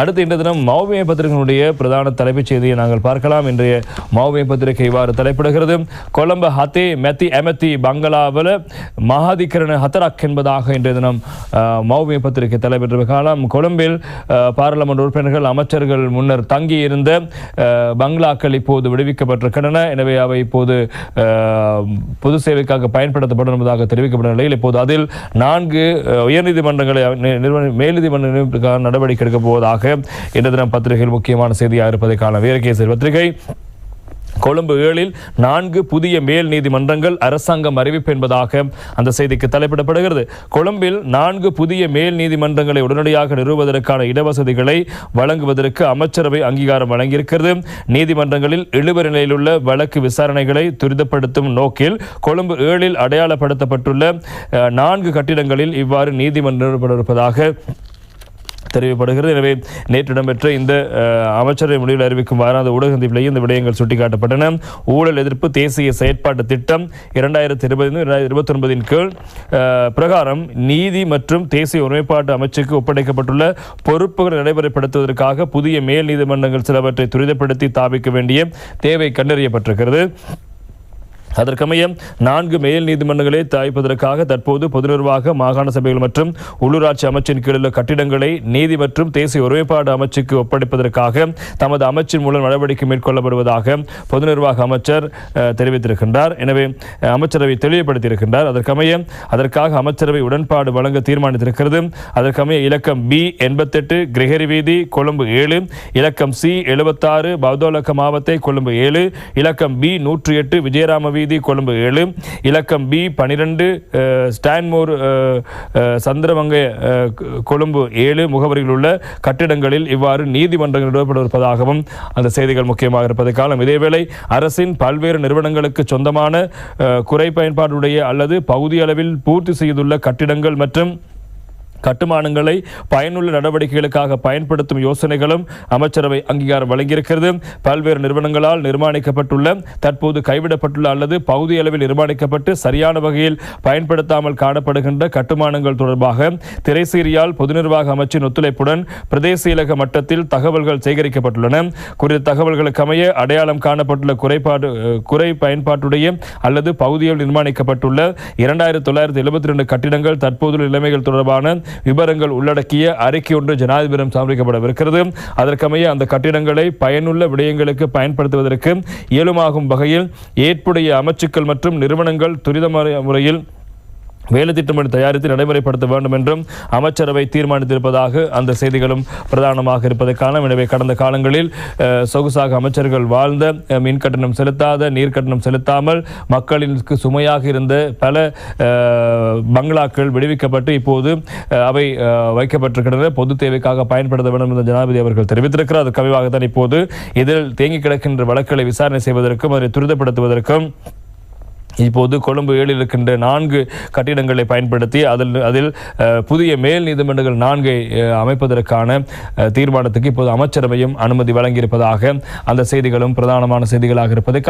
அடுத்து இன்றைய தினம் மாவுமிய பத்திரிகையினுடைய பிரதான தலைப்புச் செய்தியை நாங்கள் பார்க்கலாம். இன்றைய மாவுமிய பத்திரிகை இவ்வாறு தலைப்பிடுகிறது. கொலம்பு ஹத்தே மெத்தி எமத்தி பங்களாவில் மகாதிகரண ஹத்தராக் என்பதாக இன்றைய தினம் மாவுமிய பத்திரிகை தலைப்பெற்ற காலம் கொழும்பில் பாராளுமன்ற உறுப்பினர்கள் அமைச்சர்கள் முன்னர் தங்கியிருந்த பங்களாக்கள் இப்போது விடுவிக்கப்பட்டிருக்கின்றன. எனவே அவை இப்போது பொது சேவைக்காக பயன்படுத்தப்படும் என்பதாக தெரிவிக்கப்பட்ட நிலையில் இப்போது அதில் நான்கு உயர்நீதிமன்றங்களை மேல்நீதிமன்ற நடவடிக்கை எடுக்கப் போவதாக இன்று தினம் பத்திரிகையில் முக்கியமான செய்தியாக இருப்பதை காண வீரகேசரி பத்திரிகை கொழும்பு ஏழில் நான்கு புதிய மேல் நீதிமன்றங்கள் அரசாங்கம் அறிவிப்பு என்பதாக அந்த செய்திக்கு தலைப்பிடப்படுகிறது. கொழும்பில் நான்கு புதிய மேல் நீதிமன்றங்களை உடனடியாக நிறுவுவதற்கான இடவசதிகளை வழங்குவதற்கு அமைச்சரவை அங்கீகாரம் வழங்கியிருக்கிறது. நீதிமன்றங்களில் இழுவ நிலையில் உள்ள வழக்கு விசாரணைகளை துரிதப்படுத்தும் நோக்கில் கொழும்பு ஏழில் அடையாளப்படுத்தப்பட்டுள்ள நான்கு கட்டிடங்களில் இவ்வாறு நீதிமன்றம் இருப்பதாக தெரிவிக்கப்படுகிறது எனவே நேற்று இடம்பெற்ற இந்த அமைச்சரவை முடிவில் அறிவிக்கும் வாராந்த ஊடக சந்திப்பிலேயே இந்த விடயங்கள் சுட்டிக்காட்டப்பட்டன. ஊழல் எதிர்ப்பு தேசிய செயற்பாட்டு திட்டம் இரண்டாயிரத்தி இருபது இருபத்தி ஒன்பதின் கீழ் பிரகாரம் நீதி மற்றும் தேசிய ஒருமைப்பாட்டு அமைச்சுக்கு ஒப்படைக்கப்பட்டுள்ள பொறுப்புகளை நடைமுறைப்படுத்துவதற்காக புதிய மேல் நீதிமன்றங்கள் சிலவற்றை துரிதப்படுத்தி தாபிக்க வேண்டிய தேவை கண்டறியப்பட்டிருக்கிறது. அதற்கமைய நான்கு மேல் நீதிமன்றங்களை தாய்ப்பதற்காக தற்போது பொது நிர்வாக மாகாண சபைகள் மற்றும் உள்ளூராட்சி அமைச்சின் கீழ் உள்ள கட்டிடங்களை நீதி மற்றும் தேசிய ஒருமைப்பாடு அமைச்சுக்கு ஒப்படைப்பதற்காக தமது அமைச்சின் மூலம் நடவடிக்கை மேற்கொள்ளப்படுவதாக பொது நிர்வாக அமைச்சர் தெரிவித்திருக்கின்றார். எனவே அமைச்சரவை தெளிவுபடுத்தியிருக்கின்றார். அதற்கமைய அதற்காக அமைச்சரவை உடன்பாடு வழங்க தீர்மானித்திருக்கிறது. அதற்கமைய இலக்கம் பி எண்பத்தெட்டு கிரகரி வீதி கொழும்பு ஏழு இலக்கம் சி எழுபத்தாறு பௌதோலக்க மாவத்தை கொழும்பு ஏழு இலக்கம் பி நூற்றி எட்டு விஜயராம வீதி கொழும்பு ஏழு இலக்கம் பி பனிரெண்டு ஸ்டான்மோர் அஹ், கொழும்பு ஏழு முகவரியில் உள்ள கட்டிடங்களில் இவ்வாறு நீதிமன்றங்கள் நிறுவப்படவிருப்பதாகவும் அந்த செய்திகள் முக்கியமாக இருப்பதை காலம் இதேவேளை அரசின் பல்வேறு நிறுவனங்களுக்கு சொந்தமான குறை பயன்பாடுடைய அல்லது பகுதி அளவில் பூர்த்தி செய்துள்ள கட்டிடங்கள் மற்றும் கட்டுமானங்களை பயனுள்ள நடவடிக்கைகளுக்காக பயன்படுத்தும் யோசனைகளும் அமைச்சரவை அங்கீகாரம் வழங்கியிருக்கிறது. பல்வேறு நிறுவனங்களால் நிர்மாணிக்கப்பட்டுள்ள தற்போது கைவிடப்பட்டுள்ள அல்லது பகுதி அளவில் நிர்மாணிக்கப்பட்டு சரியான வகையில் பயன்படுத்தாமல் காணப்படுகின்ற கட்டுமானங்கள் தொடர்பாக திரைசீரியால் பொது நிர்வாக அமைச்சின் ஒத்துழைப்புடன் பிரதேச இலக மட்டத்தில் தகவல்கள் சேகரிக்கப்பட்டுள்ளன. குறித்த தகவல்களுக்கு அமைய அடையாளம் காணப்பட்டுள்ள குறைபாடு குறை பயன்பாட்டுடைய அல்லது பகுதியில் நிர்மாணிக்கப்பட்டுள்ள இரண்டாயிரத்தி தொள்ளாயிரத்தி எழுபத்தி ரெண்டு கட்டிடங்கள் தற்போதுள்ள நிலைமைகள் தொடர்பான விவரங்கள் உள்ளடக்கிய அறிக்கை ஒன்று ஜனாதிபதியிடம் சமர்ப்பிக்கப்படவிருக்கிறது. அதற்கமைய அந்த கட்டிடங்களை பயனுள்ள விடயங்களுக்கு பயன்படுத்துவதற்கு இயலுமாகும் வகையில் ஏற்புடைய அமைச்சுக்கள் மற்றும் நிறுவனங்கள் துரித முறையில் வேலை திட்டமிட்டு தயாரித்து நடைமுறைப்படுத்த வேண்டும் என்றும் அமைச்சரவை தீர்மானித்திருப்பதாக அந்த செய்திகளும் பிரதானமாக இருப்பதை காணும் எனவே கடந்த காலங்களில் சொகுசாக அமைச்சர்கள் வாழ்ந்த மின் கட்டணம் செலுத்தாத நீர் கட்டணம் செலுத்தாமல் மக்களுக்கு சுமையாக இருந்த பல பங்களாக்கள் விடுவிக்கப்பட்டு இப்போது அவை வைக்கப்பட்டிருக்கின்றன. பொது தேவைக்காக பயன்படுத்த வேண்டும் என்று ஜனாதிபதி அவர்கள் தெரிவித்திருக்கிறார். அது கவிவாகத்தான் இப்போது இதில் தேங்கி கிடக்கின்ற வழக்குகளை விசாரணை செய்வதற்கும் அதை துரிதப்படுத்துவதற்கும் இப்போது கொழும்பு ஏழில் இருக்கின்ற நான்கு கட்டிடங்களை பயன்படுத்தி அதில் அதில் புதிய மேல் நீதிமன்றங்கள் நான்கை அமைப்பதற்கான தீர்மானத்துக்கு இப்போது அமைச்சரவையும் அனுமதி வழங்கியிருப்பதாக அந்த செய்திகளும் பிரதானமான செய்திகளாக இருப்பதை